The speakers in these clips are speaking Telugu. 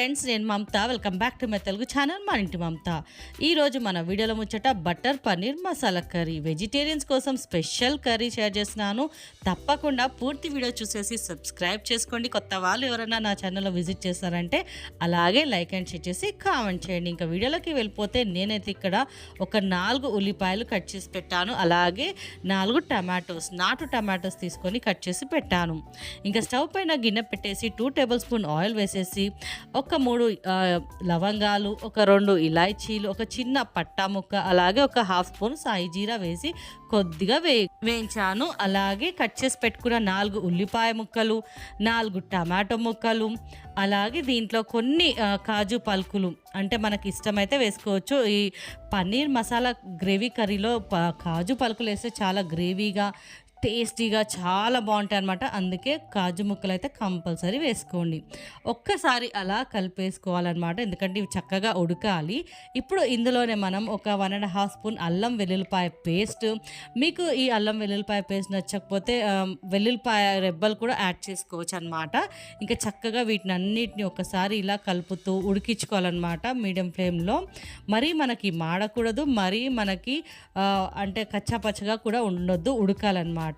ఫ్రెండ్స్ నేను Mamata. Welcome back to my Telugu channel మా ఇంటి మమత. ఈరోజు మన వీడియోలో ముచ్చట butter paneer masala curry. Vegetarians కోసం స్పెషల్ కర్రీ షేర్ చేస్తున్నాను. తప్పకుండా పూర్తి వీడియో చూసేసి సబ్స్క్రైబ్ చేసుకోండి. కొత్త వాళ్ళు ఎవరైనా నా ఛానల్లో విజిట్ చేస్తారంటే అలాగే లైక్ అండ్ షేర్ చేసి కామెంట్ చేయండి. ఇంకా వీడియోలోకి వెళ్ళిపోతే నేనైతే ఇక్కడ ఒక నాలుగు ఉల్లిపాయలు కట్ చేసి పెట్టాను. అలాగే నాలుగు టమాటోస్ నాటు టమాటోస్ తీసుకొని కట్ చేసి పెట్టాను. ఇంకా స్టవ్ పైన గిన్నె పెట్టేసి టూ టేబుల్ స్పూన్ ఆయిల్ వేసేసి ఒక ఒక మూడు లవంగాలు ఒక రెండు ఇలాచీలు ఒక చిన్న పట్టా ముక్క అలాగే ఒక హాఫ్ స్పూన్ సాయి జీరా వేసి కొద్దిగా వే వేయించాను. అలాగే కట్ చేసి పెట్టుకున్న నాలుగు ఉల్లిపాయ ముక్కలు నాలుగు టమాటో ముక్కలు అలాగే దీంట్లో కొన్ని కాజు పలుకులు. అంటే మనకి ఇష్టమైతే వేసుకోవచ్చు. ఈ పన్నీర్ మసాలా గ్రేవీ కర్రీలో ప- కాజు పలుకులు వేస్తే చాలా గ్రేవీగా టేస్టీగా చాలా బాగుంటాయి అనమాట అందుకే కాజు ముక్కలు అయితే కంపల్సరీ వేసుకోండి. ఒక్కసారి అలా కలిపేసుకోవాలన్నమాట. ఎందుకంటే ఇవి చక్కగా ఉడకాలి. ఇప్పుడు ఇందులోనే మనం ఒక వన్ అండ్ హాఫ్ స్పూన్ అల్లం వెల్లుల్లిపాయ పేస్ట్. మీకు ఈ అల్లం వెల్లుల్లిపాయ పేస్ట్ నచ్చకపోతే వెల్లుల్లిపాయ రెబ్బలు కూడా యాడ్ చేసుకోవచ్చు అనమాట ఇంకా చక్కగా వీటిని అన్నిటిని ఒకసారి ఇలా కలుపుతూ ఉడికించుకోవాలన్నమాట మీడియం ఫ్లేమ్లో. మరీ మనకి మాడకూడదు. మరీ మనకి అంటే కచ్చా పచ్చగా కూడా ఉండొద్దు ఉడకాలన్నమాట.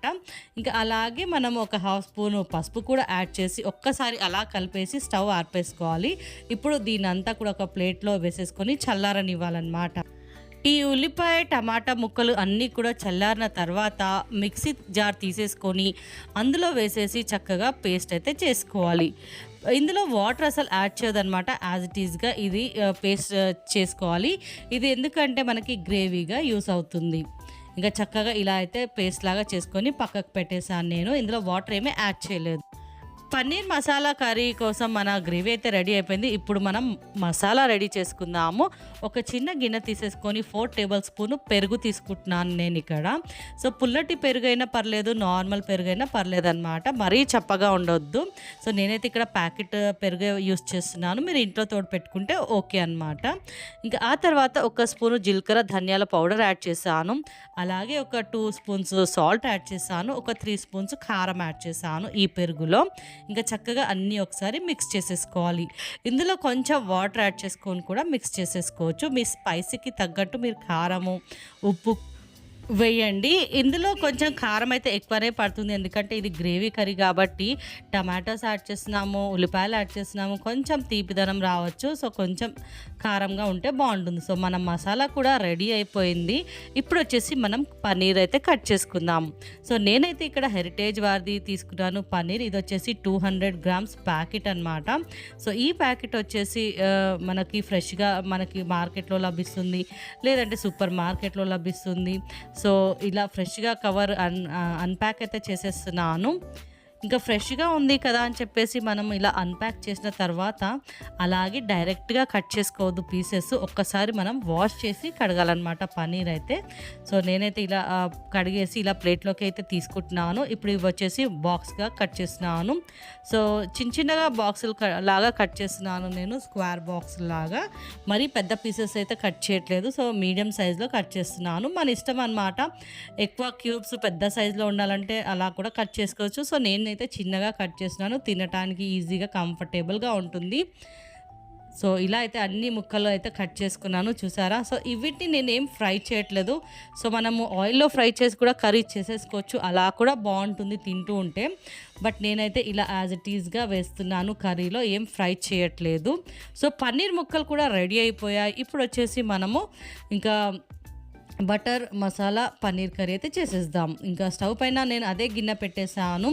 ఇంకా అలాగే మనం ఒక హాఫ్ స్పూన్ పసుపు కూడా యాడ్ చేసి ఒక్కసారి అలా కలిపేసి స్టవ్ ఆర్పేసుకోవాలి. ఇప్పుడు దీని అంతా కూడా ఒక ప్లేట్లో వేసేసుకొని చల్లారనివ్వాలన్నమాట. ఈ ఉల్లిపాయ టమాటా ముక్కలు అన్నీ కూడా చల్లారిన తర్వాత మిక్సీ జార్ తీసేసుకొని అందులో వేసేసి చక్కగా పేస్ట్ అయితే చేసుకోవాలి. ఇందులో వాటర్ అసలు యాడ్ చేయదనమాట యాజ్ ఇట్ ఈస్గా ఇది పేస్ట్ చేసుకోవాలి. ఇది ఎందుకంటే మనకి గ్రేవీగా యూస్ అవుతుంది. ఇంకా చక్కగా ఇలా అయితే పేస్ట్ లాగా చేసుకొని పక్కకు పెట్టేశాను నేను. ఇందులో వాటర్ ఏమీ యాడ్ చేయలేదు. పన్నీర్ మసాలా కర్రీ కోసం మన గ్రేవీ అయితే రెడీ అయిపోయింది. ఇప్పుడు మనం మసాలా రెడీ చేసుకుందాము. ఒక చిన్న గిన్నె తీసేసుకొని ఫోర్ టేబుల్ స్పూన్ పెరుగు తీసుకుంటున్నాను నేను ఇక్కడ. సో పుల్లటి పెరుగు అయినా పర్లేదు నార్మల్ పెరుగు అయినా పర్లేదు అనమాట మరీ చప్పగా ఉండొద్దు. సో నేనైతే ఇక్కడ ప్యాకెట్ పెరుగు యూస్ చేస్తున్నాను. మీరు ఇంట్లో తోడు పెట్టుకుంటే ఓకే అనమాట ఇంకా ఆ తర్వాత ఒక స్పూను జీలకర్ర ధనియాల పౌడర్ యాడ్ చేశాను. అలాగే ఒక టూ స్పూన్స్ సాల్ట్ యాడ్ చేశాను. ఒక త్రీ స్పూన్స్ కారం యాడ్ చేశాను ఈ పెరుగులో. ఇంకా చక్కగా అన్నీ ఒకసారి మిక్స్ చేసేసుకోవాలి. ఇందులో కొంచెం వాటర్ యాడ్ చేసుకొని కూడా మిక్స్ చేసేసుకోవచ్చు. మీ స్పైసీకి తగ్గట్టు మీరు కారము ఉప్పు వేయండి. ఇందులో కొంచెం కారం అయితే ఎక్కువనే పడుతుంది. ఎందుకంటే ఇది గ్రేవీ కర్రీ కాబట్టి టమాటోస్ యాడ్ చేస్తున్నాము ఉల్లిపాయలు యాడ్ చేస్తున్నాము. కొంచెం తీపిదనం రావచ్చు. సో కొంచెం కారంగా ఉంటే బాగుంటుంది. సో మన మసాలా కూడా రెడీ అయిపోయింది. ఇప్పుడు వచ్చేసి మనం పన్నీర్ అయితే కట్ చేసుకుందాం. సో నేనైతే ఇక్కడ హెరిటేజ్ వారిది తీసుకున్నాను. పన్నీర్ ఇది వచ్చేసి టూ హండ్రెడ్ గ్రామ్స్ ప్యాకెట్ అనమాట సో ఈ ప్యాకెట్ వచ్చేసి మనకి ఫ్రెష్గా మనకి మార్కెట్లో లభిస్తుంది. లేదంటే సూపర్ మార్కెట్లో లభిస్తుంది. సో ఇలా ఫ్రెష్గా కవర్ అన్ అన్ప్యాక్ అయితే చేసేస్తున్నాను. ఇంకా ఫ్రెష్గా ఉంది కదా అని చెప్పేసి మనం ఇలా అన్ప్యాక్ చేసిన తర్వాత అలాగే డైరెక్ట్గా కట్ చేసుకోవద్దు పీసెస్ ఒక్కసారి మనం వాష్ చేసి కడగాలన్నమాట పన్నీర్ అయితే. సో నేనైతే ఇలా కడిగేసి ఇలా ప్లేట్లోకి అయితే తీసుకుంటున్నాను. ఇప్పుడు ఇవి వచ్చేసి బాక్స్గా కట్ చేస్తున్నాను. సో చిన్న చిన్నగా బాక్సులు లాగా కట్ చేస్తున్నాను నేను స్క్వేర్ బాక్స్ లాగా. మరీ పెద్ద పీసెస్ అయితే కట్ చేయట్లేదు. సో మీడియం సైజులో కట్ చేస్తున్నాను. మన ఇష్టం అనమాట ఎక్కువ క్యూబ్స్ పెద్ద సైజులో ఉండాలంటే అలా కూడా కట్ చేసుకోవచ్చు. సో నేను నేనైతే చిన్నగా కట్ చేస్తున్నాను. తినడానికి ఈజీగా కంఫర్టబుల్గా ఉంటుంది. సో ఇలా అయితే అన్ని ముక్కలు అయితే కట్ చేసుకున్నాను చూసారా? సో ఇవిటిని నేను ఏం ఫ్రై చేయట్లేదు. సో మనము ఆయిల్లో ఫ్రై చేసి కూడా కర్రీ చేసేసుకోవచ్చు. అలా కూడా బాగుంటుంది తింటూ ఉంటే. బట్ నేనైతే ఇలా యాజ్ ఇట్ ఈస్గా వేస్తున్నాను కర్రీలో ఏం ఫ్రై చేయట్లేదు. సో పన్నీర్ ముక్కలు కూడా రెడీ అయిపోయాయి. ఇప్పుడు వచ్చేసి మనము ఇంకా బటర్ మసాలా పన్నీర్ కర్రీ అయితే చేసేద్దాం. ఇంకా స్టవ్ పైన నేను అదే గిన్నె పెట్టేసాను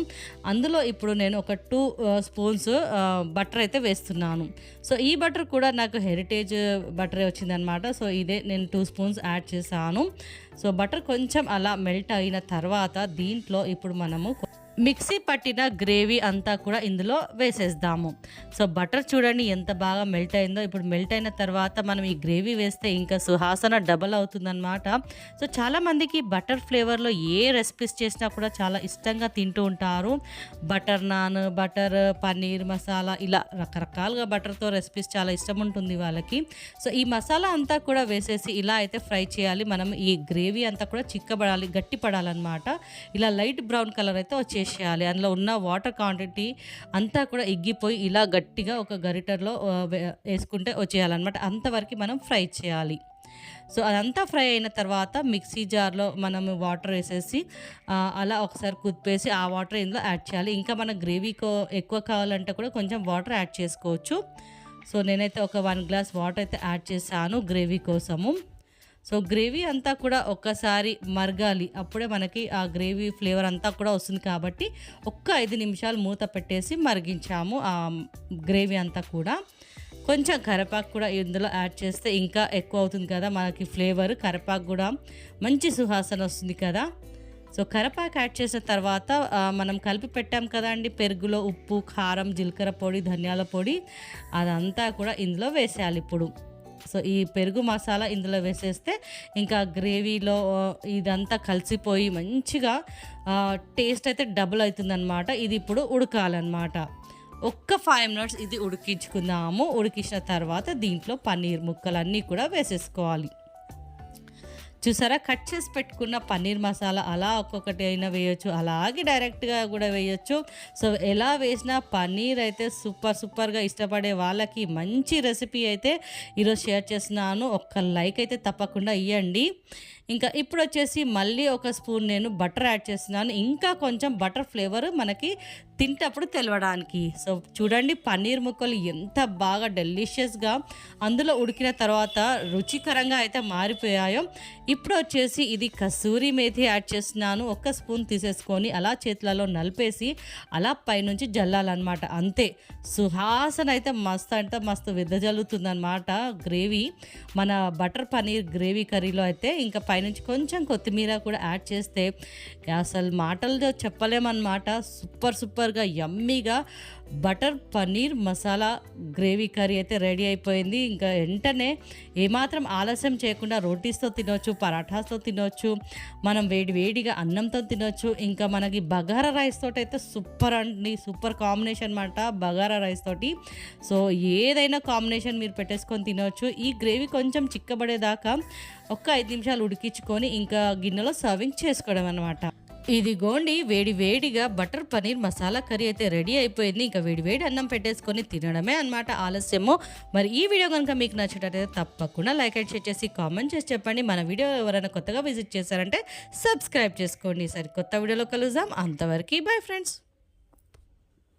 అందులో ఇప్పుడు నేను ఒక టూ స్పూన్స్ బటర్ అయితే వేస్తున్నాను. సో ఈ బటర్ కూడా నాకు హెరిటేజ్ బటరే వచ్చిందనమాట సో ఇదే నేను టూ స్పూన్స్ యాడ్ చేశాను. సో బటర్ కొంచెం అలా మెల్ట్ అయిన తర్వాత దీంట్లో ఇప్పుడు మనము మిక్సీ పట్టిన గ్రేవీ అంతా కూడా ఇందులో వేసేద్దాము. సో బటర్ చూడండి ఎంత బాగా మెల్ట్ అయిందో. ఇప్పుడు మెల్ట్ అయిన తర్వాత మనం ఈ గ్రేవీ వేస్తే ఇంకా సుహాసన డబల్ అవుతుందన్నమాట. సో చాలామందికి బటర్ ఫ్లేవర్లో ఏ రెసిపీస్ చేసినా కూడా చాలా ఇష్టంగా తింటూ ఉంటారు. బటర్ నాన్ బటర్ పన్నీర్ మసాలా ఇలా రకరకాలుగా బటర్తో రెసిపీస్ చాలా ఇష్టం ఉంటుంది వాళ్ళకి. సో ఈ మసాలా అంతా కూడా వేసేసి ఇలా అయితే ఫ్రై చేయాలి. మనం ఈ గ్రేవీ అంతా కూడా చిక్కబడాలి గట్టిపడాలన్నమాట. ఇలా లైట్ బ్రౌన్ కలర్ అయితే వచ్చేసి వేసేయాలి అందులో ఉన్న వాటర్ క్వాంటిటీ అంతా కూడా ఎగ్గిపోయి ఇలా గట్టిగా ఒక గరిటర్లో వేసుకుంటే వచ్చేయాలన్నమాట. అంతవరకు మనం ఫ్రై చేయాలి. సో అదంతా ఫ్రై అయిన తర్వాత మిక్సీ జార్లో మనం వాటర్ వేసేసి అలా ఒకసారి కుదిపేసి ఆ వాటర్ ఇందులో యాడ్ చేయాలి. ఇంకా మన గ్రేవీకో ఎక్కువ కావాలంటే కూడా కొంచెం వాటర్ యాడ్ చేసుకోవచ్చు. సో నేనైతే ఒక వన్ గ్లాస్ వాటర్ అయితే యాడ్ చేశాను గ్రేవీ కోసము. సో గ్రేవీ అంతా కూడా ఒక్కసారి మరగాలి. అప్పుడే మనకి ఆ గ్రేవీ ఫ్లేవర్ అంతా కూడా వస్తుంది కాబట్టి ఒక్క ఐదు నిమిషాలు మూత పెట్టేసి మరిగించాము ఆ గ్రేవీ అంతా కూడా. కొంచెం కరపాకు కూడా ఇందులో యాడ్ చేస్తే ఇంకా ఎక్కువ అవుతుంది కదా మనకి ఫ్లేవర్. కరపాకు కూడా మంచి సువాసన వస్తుంది కదా. సో కరపాకు యాడ్ చేసిన తర్వాత మనం కలిపి పెట్టాం కదండి పెరుగులో ఉప్పు కారం జీలకర్ర పొడి ధనియాల పొడి అదంతా కూడా ఇందులో వేసేయాలి ఇప్పుడు. సో ఈ పెరుగు మసాలా ఇందులో వేసేస్తే ఇంకా గ్రేవీలో ఇదంతా కలిసిపోయి మంచిగా టేస్ట్ అయితే డబుల్ అవుతుందన్నమాట. ఇది ఇప్పుడు ఉడకాలన్నమాట. ఒక్క ఫైవ్ మినిట్స్ ఇది ఉడికించుకుందాము. ఉడికించిన తర్వాత దీంట్లో పన్నీర్ ముక్కలన్నీ కూడా వేసేసుకోవాలి. చూసారా? కట్ చేసి పెట్టుకున్న పన్నీర్ మసాలా అలా ఒక్కొక్కటి అయినా వేయొచ్చు. అలాగే డైరెక్ట్గా కూడా వేయొచ్చు. సో ఎలా వేసినా పన్నీర్ అయితే సూపర్ సూపర్గా ఇష్టపడే వాళ్ళకి మంచి రెసిపీ అయితే ఈరోజు షేర్ చేస్తున్నాను. ఒక్క లైక్ అయితే తప్పకుండా ఇవ్వండి ఇంకా ఇప్పుడు వచ్చేసి మళ్ళీ ఒక స్పూన్ నేను బటర్ యాడ్ చేస్తున్నాను. ఇంకా కొంచెం బటర్ ఫ్లేవర్ మనకి తింటప్పుడు తెలవడానికి. సో చూడండి పన్నీర్ ముక్కలు ఎంత బాగా డెలిషియస్గా అందులో ఉడికిన తర్వాత రుచికరంగా అయితే మారిపోయాయో. ఇప్పుడు వచ్చేసి ఇది కసూరి మేథి యాడ్ చేస్తున్నాను. ఒక్క స్పూన్ తీసేసుకొని అలా చేతులలో నలిపేసి అలా పైనుంచి జల్లాలన్నమాట. అంతే. సుహాసన అయితే మస్తు అంటే మస్తు వెదజల్లుతుందన్నమాట గ్రేవీ. మన బటర్ పనీర్ గ్రేవీ కర్రీలో అయితే ఇంకా పైనుంచి కొంచెం కొత్తిమీర కూడా యాడ్ చేస్తే అసలు మాటలతో చెప్పలేమన్నమాట. సూపర్ సూపర్ సూపర్గా యమ్మీగా butter paneer masala gravy curry అయితే రెడీ అయిపోయింది. ఇంకా వెంటనే ఏమాత్రం ఆలస్యం చేయకుండా రోటీస్తో తినొచ్చు పరాఠాస్తో తినొచ్చు మనం వేడి వేడిగా అన్నంతో తినొచ్చు. ఇంకా మనకి బగారా రైస్ తోటి అయితే సూపర్ అండి సూపర్ కాంబినేషన్ అనమాట బగారా రైస్ తోటి. సో ఏదైనా కాంబినేషన్ మీరు పెట్టేసుకొని తినవచ్చు ఈ గ్రేవీ కొంచెం చిక్కబడేదాకా ఒక్క ఐదు నిమిషాలు ఉడికించుకొని ఇంకా గిన్నెలో సర్వింగ్ చేసుకోవడం అనమాట ఇదిగోండి వేడి వేడిగా బటర్ పనీర్ మసాలా కర్రీ అయితే రెడీ అయిపోయింది. ఇంకా వేడి వేడి అన్నం పెట్టేసుకొని తినడమే అన్నమాట ఆలస్యము. మరి ఈ వీడియో కనుక మీకు నచ్చేటట్టయితే తప్పకుండా లైక్ అండ్ షేర్ చేసి కామెంట్ చేసి చెప్పండి. మన వీడియో ఎవరైనా కొత్తగా విజిట్ చేశారంటే సబ్స్క్రైబ్ చేసుకోండి. సరే కొత్త వీడియోలో కలుద్దాం. అంతవరకు బాయ్ ఫ్రెండ్స్.